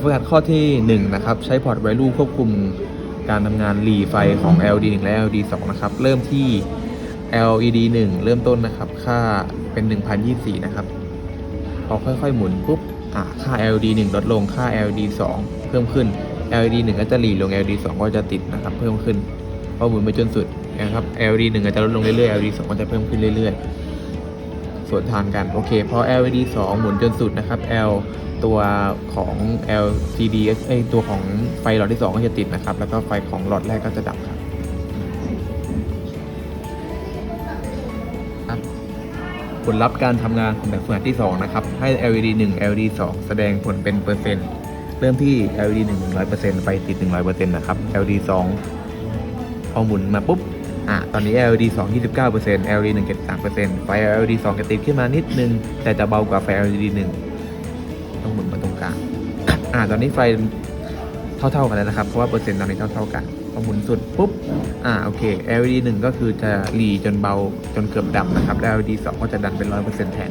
ฝึกหัดข้อที่1นะครับใช้พอร์ต value ควบคุมการทำงานหลีไฟของ LED 1และ LED 2นะครับเริ่มที่ LED 1 เริ่มต้นนะครับ ค่าเป็น 1024 นะครับ พอค่อยๆหมุนปุ๊บอ่าค่า LED 1 ลดลงค่า LED 2 เพิ่มขึ้น LED 1 ก็จะหลีลง LED 2 ก็จะติดนะครับ เพิ่มขึ้นพอหมุนไปจนสุดนะครับ LED 1 ก็จะลดลงเรื่อยๆ LED 2 ก็จะเพิ่มขึ้นเรื่อยๆ ส่วนทางกันโอเคพอ LED 2 หมุนจนสุดนะครับ L ตัวของ LCD ไอยตัวของไฟหลอดที่ 2 ก็จะติดนะครับ แล้วก็ไฟของหลอดแรกก็จะดับครับครับผลลัพธ์การทำงานของแบบฝึกหัดที่ 2 นะครับ ให้ LED 1 LED 2 แสดงผลเป็นเปอร์เซ็นต์ เริ่มที่ LED 1 100%ไฟติด 100%นะครับ LED 2 พอหมุนมาปุ๊บ อะตอนนี้ LED 2 29% LED 1 73%ไฟ LED 2จะติดขึ้นมานิดนึง แต่จะเบากว่าไฟ LED 1 ต้องหมุนมาตรงกลางอะตอนนี้ไฟเท่าๆกันแล้วนะครับ เพราะว่าเปอร์เซ็นต์ตอนนี้เท่าๆกันพอหมุนสุดปุ๊บ อ่า โอเค LED 1 ก็คือจะหลีจนเบาจนเกือบดำนะครับแล้ว LED 2 ก็จะดันเป็น 100%แทน